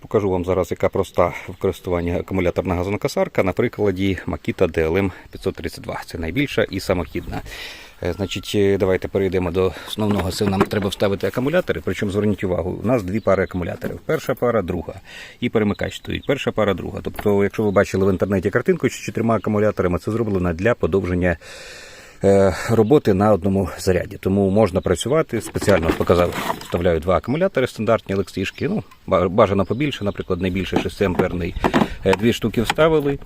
Покажу вам зараз, яка проста в користуванні акумуляторна газонокосарка на прикладі Makita DLM 532. Це найбільша і самохідна. Е, Значить, е, давайте перейдемо до основного. Це нам треба вставити акумулятори. Причому зверніть увагу, у нас дві пари акумуляторів. Перша пара, друга. І перемикач стоїть. Перша пара, друга. Тобто, якщо ви бачили в інтернеті картинку з чотирма акумуляторами, це зроблено для подовження роботи на одному заряді. Тому можна працювати. Спеціально показав, вставляю два акумулятори стандартні LXT-шки. Ну, бажано побільше, наприклад, найбільше 6 амперний. Е, Дві штуки вставили,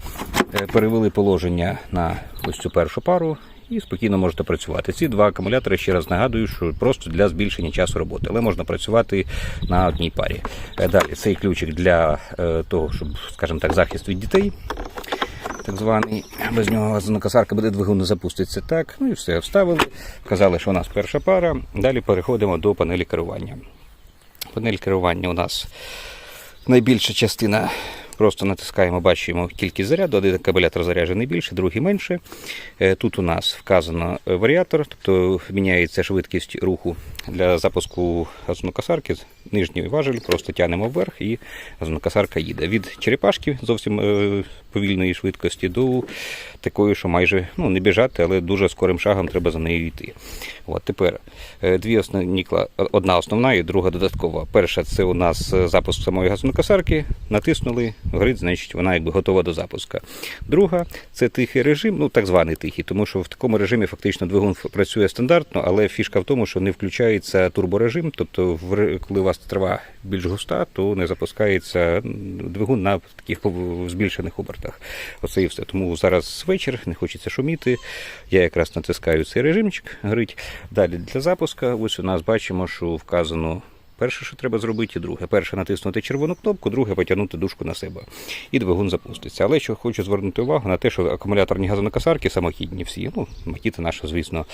е, перевели положення на ось цю першу пару. І спокійно можете працювати. Ці два акумулятори, ще раз нагадую, що просто для збільшення часу роботи, але можна працювати на одній парі. Е, Далі цей ключик для е, того, щоб, скажімо так, захист від дітей так званий. Без нього газонокосарка буде двигун запуститься. Так, ну і все, вставили. Вказали, що у нас перша пара. Далі переходимо до панелі керування. Панель керування у нас найбільша частина. Просто натискаємо, бачимо кількість заряду. Один акумулятор заряджений більше, другий менше. Е, Тут у нас вказано варіатор, тобто міняється швидкість руху для запуску газонокосарки. Нижній важель просто тягнемо вверх і газонокосарка їде. Від черепашки зовсім е, повільної швидкості до такої, що майже ну, не біжати, але дуже скорим шагом треба за нею йти. От тепер е, дві основні одна основна і друга додаткова. Перша це у нас е, запуск самої газонокосарки. Натиснули, горить, значить вона якби готова до запуску. Друга це тихий режим, ну так званий тихий, тому що в такому режимі фактично двигун працює стандартно, але фішка в тому, що не включається турборежим, тобто коли у вас трава більш густа, то не запускається двигун на таких збільшених обертах. Оце і все. Тому зараз вечір, не хочеться шуміти. Я якраз натискаю цей режимчик, горить. Далі для запуска, ось у нас бачимо, що вказано. Перше, що треба зробити, друге. Перше натиснути червону кнопку, друге потягнути дужку на себе. І двигун запуститься. Але що хочу звернути увагу на те, що акумуляторні газонокосарки самохідні всі, ну, макіта наша, звісно,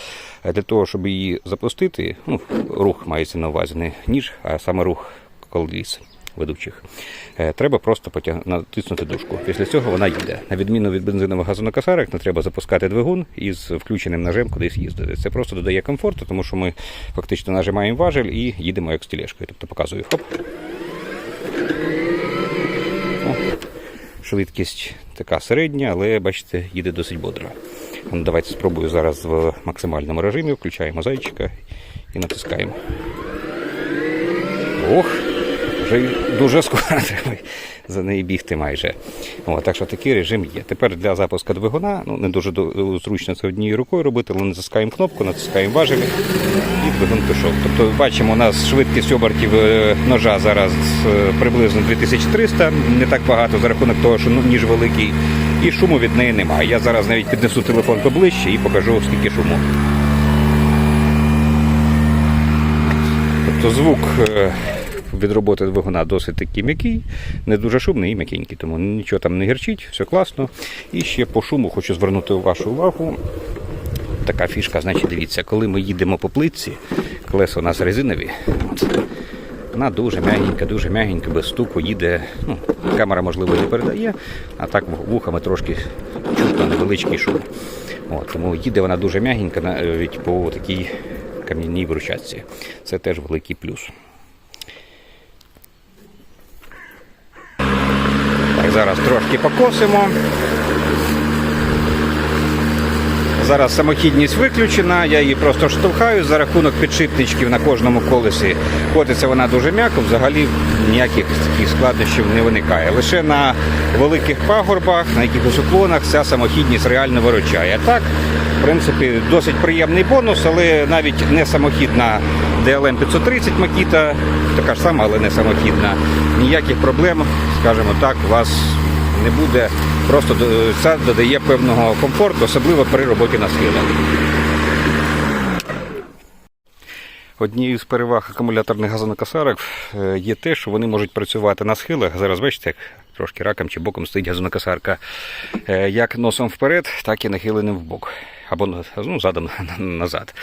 для того, щоб її запустити, ну, рух мається на увазі, не ніж, а саме рух коліс ведучих. Е, Треба просто потяг... натиснути дужку. Після цього вона їде. На відміну від бензинових газонокосарок, не треба запускати двигун і з включеним ножем кудись їздити. Це просто додає комфорту, тому що ми фактично нажимаємо важель і їдемо як з тележкою. Тобто показую хоп. Швидкість така середня, але бачите, їде досить бодро. Ну, Давайте спробую зараз в максимальному режимі. Включаємо зайчика і натискаємо. Ох, вже дуже скоро треба за неї бігти майже. О, так що такий режим є. Тепер для запуску двигуна, ну не дуже зручно це однією рукою робити, але натискаємо кнопку, натискаємо важелі і двигун пішов. Тобто бачимо, у нас швидкість обертів е, ножа зараз е, приблизно 2300, не так багато за рахунок того, що ну, ніж великий, і шуму від неї немає. Я зараз навіть піднесу телефон поближче і покажу, скільки шуму. Тобто звук е, від роботи двигуна досить такий м'який, не дуже шумний і м'якенький, тому нічого там не гірчить, все класно. І ще по шуму хочу звернути вашу увагу. Така фішка, значить, дивіться, коли ми їдемо по плитці, колеса у нас резинові, вона дуже м'ягенька, дуже м'ягенька, без стуку їде. Ну, камера, можливо, не передає, а так вухами трошки чутно невеличкий шум. От, тому їде вона дуже м'ягенька навіть по такій кам'яній брусчатці. Це теж великий плюс. Зараз трошки покосимо. Зараз самохідність виключена, я її просто штовхаю за рахунок підшипничків на кожному колесі. Котиться вона дуже м'яко, взагалі ніяких таких складнощів не виникає. Лише на великих пагорбах, на якихось уклонах ця самохідність реально виручає. Так, в принципі, досить приємний бонус, але навіть не самохідна DLM 530 Makita, така ж сама, але не самохідна. Ніяких проблем, скажімо так, вас не буде. Просто це додає певного комфорту, особливо при роботі на схилах. Однією з переваг акумуляторних газонокосарок е, є те, що вони можуть працювати на схилах. Зараз бачите, як трошки раком чи боком стоїть газонокосарка. Е, Як носом вперед, так і нахиленим вбок. Або ну, задом назад.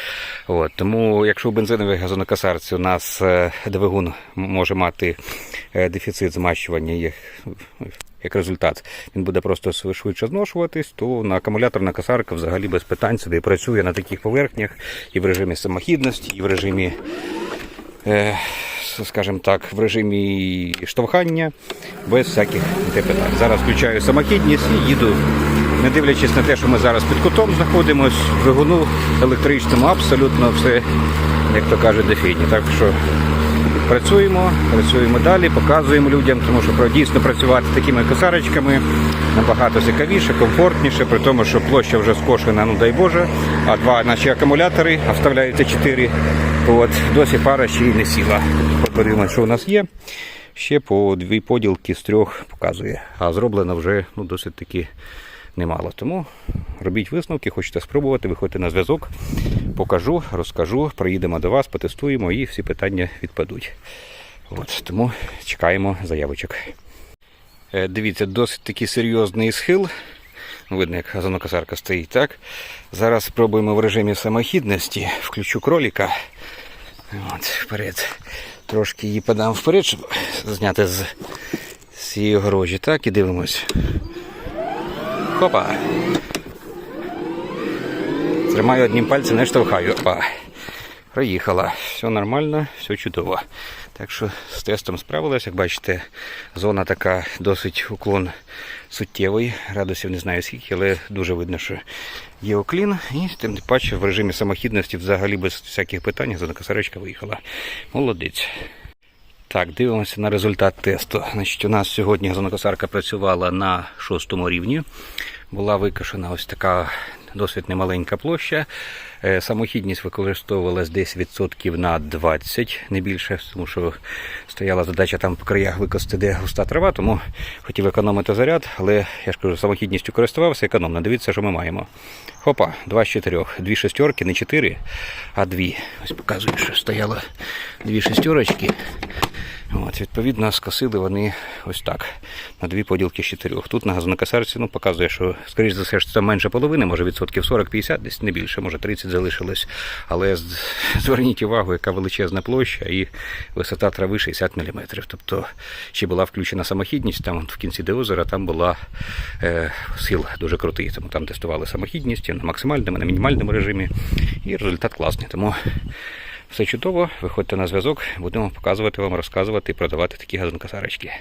От. Тому, якщо у бензиновій газонокосарці у нас е, двигун може мати е, дефіцит змащування їх як результат, він буде просто швидше- зношуватись, то на акумуляторна косарка взагалі без питань сюди працює на таких поверхнях і в режимі самохідності, і в режимі е, скажімо так, в режимі штовхання, без всяких питань. Зараз включаю самохідність і їду, не дивлячись на те, що ми зараз під кутом знаходимось, двигуну електричному, абсолютно все, як то кажуть, дефіні. Так що працюємо, працюємо далі, показуємо людям, тому що дійсно працювати такими косарочками набагато цікавіше, комфортніше, при тому, що площа вже скошена, ну дай Боже, а два наші акумулятори, а вставляються чотири. От, досі пара ще й не сіла. Подивимося, що у нас є. Ще по дві поділки з трьох показує, а зроблено вже ну, досить таки немало. Тому робіть висновки, хочете спробувати, виходьте на зв'язок, покажу, розкажу, приїдемо до вас, потестуємо і всі питання відпадуть. От, тому чекаємо заявочок. Е, Дивіться, досить такий серйозний схил. Видно, як газонокосарка стоїть, так? Зараз спробуємо в режимі самохідності. Включу кроліка. От, вперед. Трошки її подам вперед, щоб зняти з цієї огорожі. Так, і дивимось. Хопа. Тримаю одним пальцем, не штовхаю. Опа. Проїхала. Все нормально, все чудово. Так що з тестом справилась. Як бачите, зона така досить уклон суттєвий. Градусів не знаю скільки, але дуже видно, що є оклін. І тим паче в режимі самохідності взагалі без всяких питань косарочка виїхала. Молодець. Так, дивимося на результат тесту. Значить, у нас сьогодні газонокосарка працювала на шостому рівні. Була викошена ось така досить немаленька площа. Е, Самохідність використовувалась десь відсотків на 20, не більше, тому що стояла задача там по краях викости, де густа трава, тому хотів економити заряд, але я ж кажу, самохідністю користувався економно. Дивіться, що ми маємо. Хопа, 2 з 4. Дві шестерки, не 4, а 2. Ось показую, що стояло дві шестерочки. От, відповідно, скосили вони ось так, на дві поділки з чотирьох. Тут на газонокосарці ну, показує, що, скоріш за все, що це менше половини, може відсотків 40-50, десь не більше, може 30 залишилось. Але зверніть увагу, яка величезна площа і висота трави 60 мм. Тобто ще була включена самохідність, там в кінці де озера там була е, схил дуже крутий. Тому там тестували самохідність на максимальному, на мінімальному режимі. І результат класний. Тому все чудово, виходьте на зв'язок, будемо показувати вам, розказувати і продавати такі газонкосарочки.